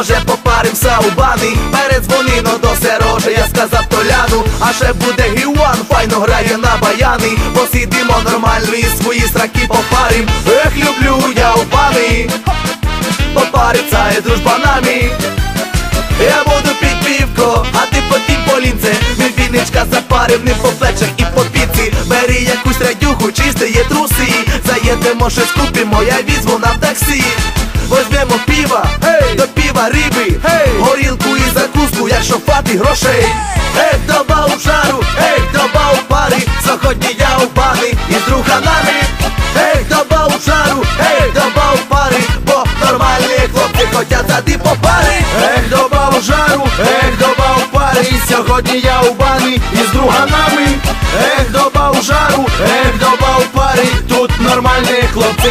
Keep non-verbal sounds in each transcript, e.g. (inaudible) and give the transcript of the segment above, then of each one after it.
може попаримся у бани? Передзвони но до Серожа, я сказав Толяну. А ще буде Гіуан, файно грає на баяни. Посидимо нормально і свої сраки попарим. Ех, люблю я у бани. Попариться і дружбанами я буду пить півко, а ти потім полінце. Ми вінничка запарив не по плечах і по піці. Бери якусь радюху, чисте є труси. Заїдемо щось купимо, я візьму нам таксі Возьмемо піва, hey! до піва риби, hey! горілку і закуску, якщо фати грошей Ей,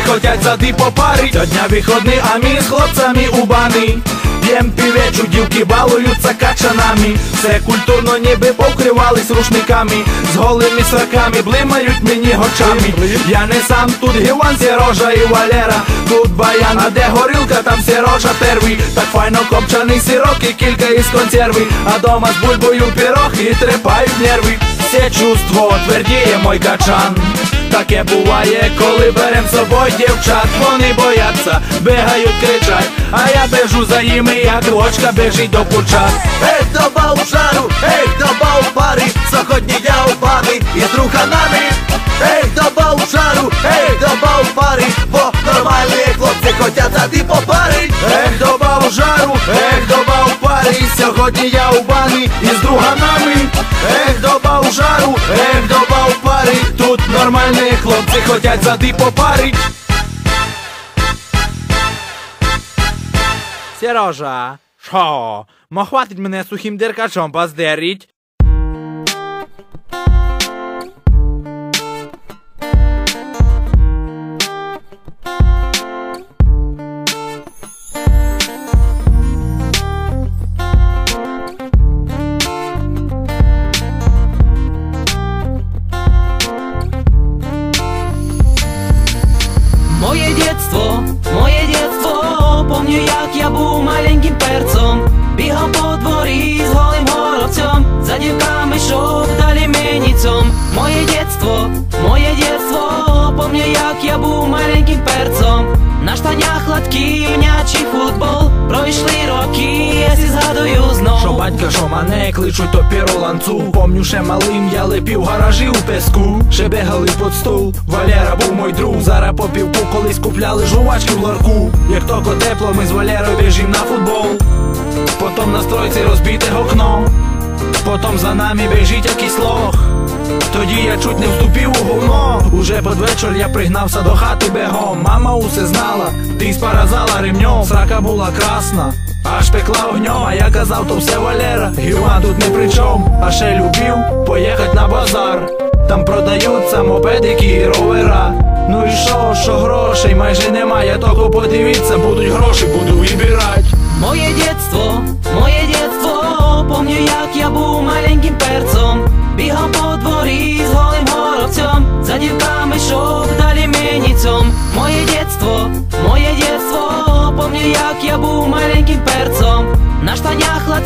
хлопці хотять зайти по парі. Сьогодні виходний, а ми з хлопцями у бани П'єм півечу, дівки балуються качанами. Все культурно ніби покривались рушниками. З голими сраками блимають мені очами Я не сам тут Гіван, Сірожа і Валера. Тут баян, а де горілка, там Сірожа первий Так файно копчаний сирок і кілька із консерви. А дома з бульбою пірог і трепають нерви. Все чувство твердіє мой качан Таке буває, коли берем з собою дівчат. Вони бояться, бігають, кричать. А я бежу за ними, як рочка бежить до курчат. Ей, доба у жару, ей, доба у парі Сьогодні я у бани із друганами Ей, доба у жару, ей, доба у парі Бо нормальні хлопці хотять зайти по парі Ех, доба у жару, ех, доба у парі Сьогодні я у бані із друганами Тут нормальні хлопці хотять зайти попарить. Сережа, шо, Мо хватить мене сухим деркачом поздерить? Штанях латки, м'ячий футбол, пройшли роки, я сі згадую знов. Що батька, що мене кличуть то піру ланцу. Помню, ще малим я лепів гаражі у песку Ще бегали під стол, Валера був мой друг Зараз по півку. Колись купляли жувачки в ларку. Як токо тепло, ми з Валерою біжим на футбол. Потом на стройці розбите окно Потом за нами біжить якийсь лох. Тоді я чуть не вступив у говно Уже під вечір я пригнався до хати бегом. Мама усе знала, ти спаразала ремнем. Срака була красна, аж пекла огнем А я казав, то все Валера, Гіва тут не при чом А ще любив поїхать на базар. Там продаються мопедики і ровера. Ну і що, що грошей майже немає Тільки подивіться, будуть гроші, буду вибирать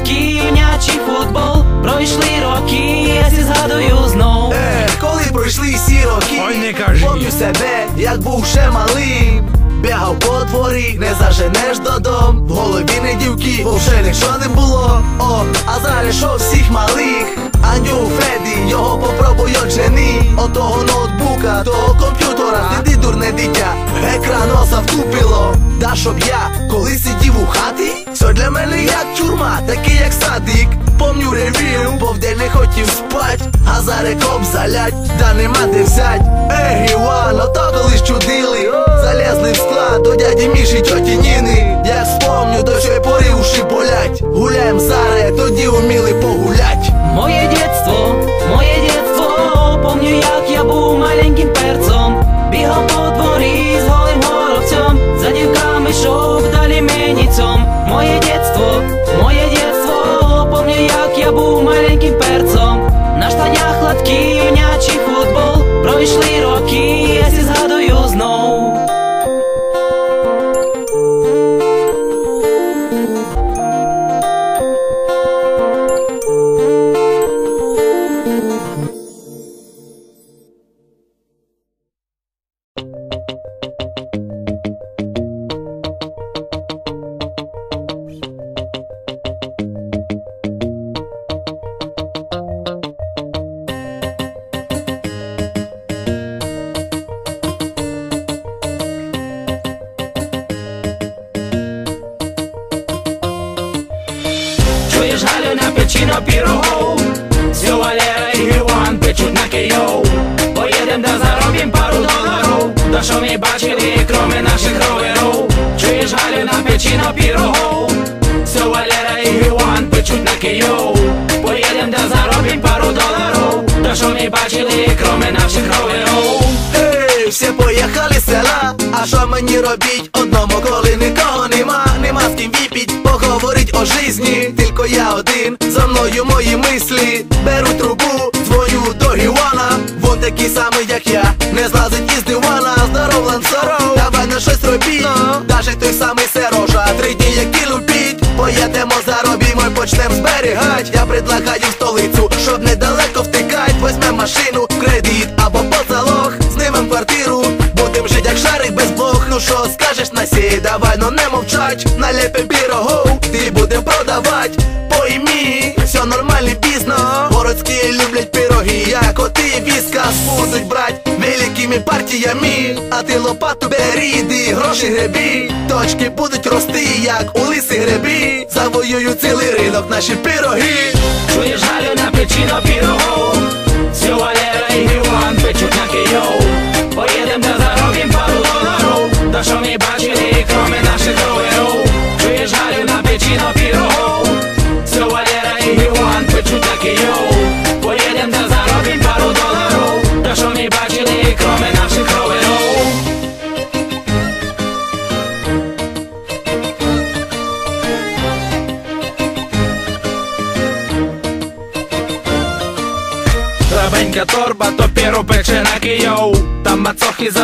латки, футбол, пройшли роки, я сі згадую знов. Е, коли пройшли всі роки, Ой, не кажи. помню себе, як був ще малим. Бігав по дворі, не заженеш додом. В голові не дівки, бо вже нічого не було. О, а зараз що всіх малих. Аню Феді, його попробуй жени. Отого ноутбука, того комп'ютера, сиди дурне дитя, екран носа втупило. Да щоб я, коли сидів у хаті, все для мене як тюрма, такий як садик. Помню ревів, бо вдень не хотів спать, а за реком залять, да нема де взять. Ей, Іван, ото колись чудили, залезли в склад до дяді Міші тьоті Ніни. Я спомню, до чої пори уші болять. Гуляєм зараз, тоді уміли погулять. Печіно пірогов? Все Валера і Іван печуть на Київ. Поїдем да заробім пару доларів. Да що ми бачили, кроме наших роверів? Чуєш Галю на печіно пірогов? Все Валера і Іван печуть на Київ. Поїдем да заробім пару доларів. Да що ми бачили, кроме наших роверів? Ей, всі поїхали з села, а що мені робіть? Одному коли поговорить о житті, тільки я один, за мною мої мислі, беру трубу, дзвоню до Гівана, вон такий самий, як я, не злазить із дивана, здоров, лансаров, давай на щось робіть, даже той самий Серожа, три дні які лупіть, поїдемо заробімо й почнем зберігать, я предлагаю в столицю, щоб недалеко втикать, возьмем машину, кредит або по залог, знимем квартиру, будем жить як шарик без блох, ну що скажеш на сій, давай, ну не мовчать, налепим пірогов, ти будем продавать, пойми, все нормальний бізнес, городські люблять пироги, як коти віскас будуть брать. Великими партіями, а ти лопату бери, іди, гроші гребі, точки будуть рости, як у лиси гребі, завоюють цілий ринок, наші пироги. Чуєш Галю на печі на Все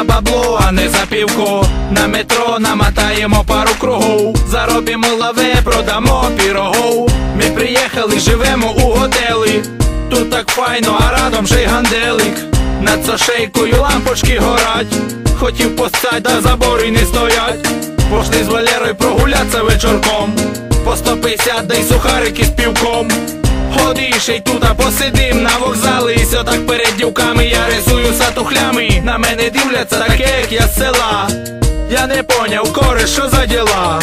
бабло, а не за півко. На метро намотаємо пару кругов. Заробимо лаве, продамо пірогов. Ми приїхали, живемо у готелі. Тут так файно, а радом ще й ганделик. Над сошейкою лампочки горять. Хотів постать, да забори не стоять. Пошли з Валерою прогулятися вечорком. По 150 дай сухарики з півком Ходи ще й тута посидим на вокзалі. І все так перед дівками я рисую сатухлями На мене дивляться таке, як я з села. Я не поняв, коре, що за діла.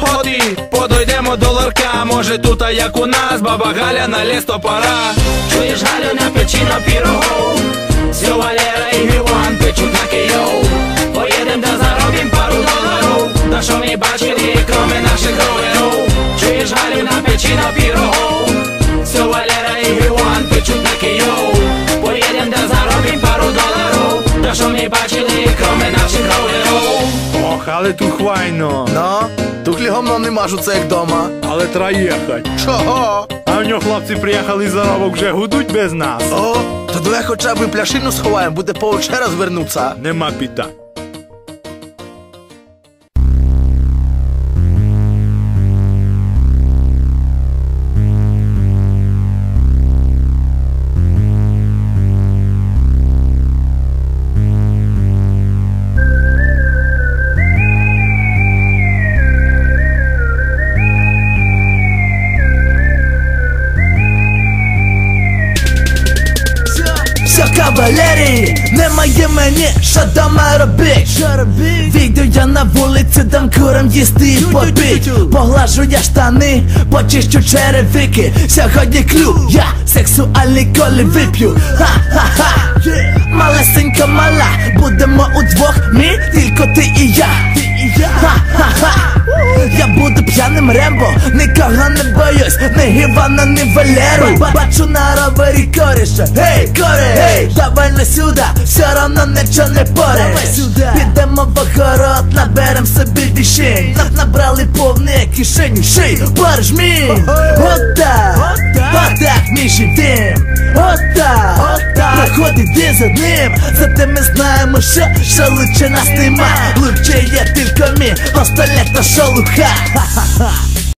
Ходи, подойдемо до ларка, може тута як у нас, баба Галя на ліс то пора Чуєш Галю на печіно пірогов. Все Валера і Іван печуть на Київ Поїдем да заробім пару доларів. Да що ми бачили, кроме наших роверів? Чуєш Галю на печіно пірогов бачили, кроме наших роверів Ох, але тут хвайно, Ну, тухлі гомно не мажу це як дома. але треба їхать. Чого? А в нього хлопці приїхали за заробок вже гудуть без нас. О, то давай хоча б пляшину сховаємо, буде повече ще раз вернуться. Нема питань. Немає мені, що дома робить. Вийду я на вулицю, дам курам їсти і попить. Поглажу я штани, почищу черевики. Сьогодні клю, я сексуальний коли вип'ю. Ха-ха-ха. Малесенька мала, будемо удвох, ми, тільки ти і я. Ха-ха-ха Я буду п'яним рембо, нікого не боюсь, не Івана, не Валеру. Бачу на ровері коріша, гей, коре, гей, давай не сюди, все равно нічого не пореш. Підемо в огород, наберем собі вішень. Нам набрали повні кишені, ший, поржмі! Отак, отак, міші дим Отак, проходить ти за ним Зате ми знаємо, що, що лучше нас нема. Лучше є тільки ми, остальне то шелуха Ха-ха-ха (laughs)